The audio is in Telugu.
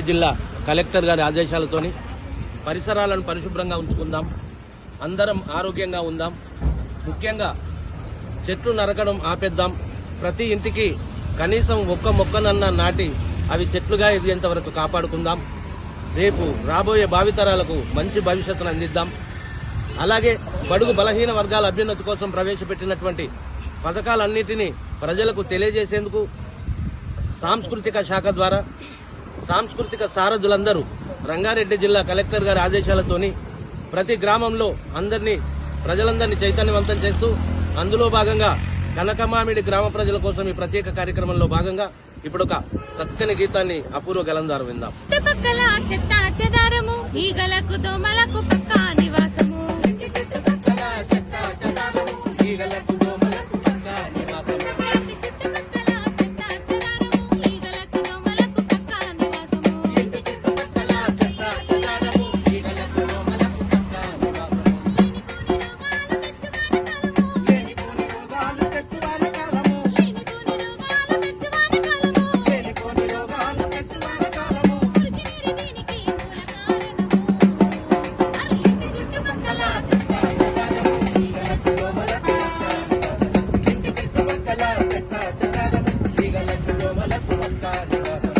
జిల్లా కలెక్టర్ గారి ఆదేశాలతోని పరిసరాలను పరిశుభ్రంగా ఉంచుకుందాం. అందరం ఆరోగ్యంగా ఉందాం. ముఖ్యంగా చెట్లు నరకడం ఆపేద్దాం. ప్రతి ఇంటికి కనీసం ఒక్క మొక్కనన్న నాటి అవి చెట్లుగా ఎదిగేంత వరకు కాపాడుకుందాం. రేపు రాబోయే భావితరాలకు మంచి భవిష్యత్తును అందిద్దాం. అలాగే బడుగు బలహీన వర్గాల అభ్యున్నతి కోసం ప్రవేశపెట్టినటువంటి పథకాలన్నింటినీ ప్రజలకు తెలియజేసేందుకు సాంస్కృతిక శాఖ ద్వారా సాంస్కృతిక సారథులందరూ రంగారెడ్డి జిల్లా కలెక్టర్ గారి ఆదేశాలతోని ప్రతి గ్రామంలో అందరినీ ప్రజలందరినీ చైతన్యవంతం చేస్తూ అందులో భాగంగా కనకమామిడి గ్రామ ప్రజల కోసం ఈ ప్రత్యేక కార్యక్రమంలో భాగంగా ఇప్పుడు ఒక చక్కని గీతాన్ని అపూర్వ గలందారు విందాం. చెత్త చెదారము ఈగలకు దోమలకు పక్కా Thank you.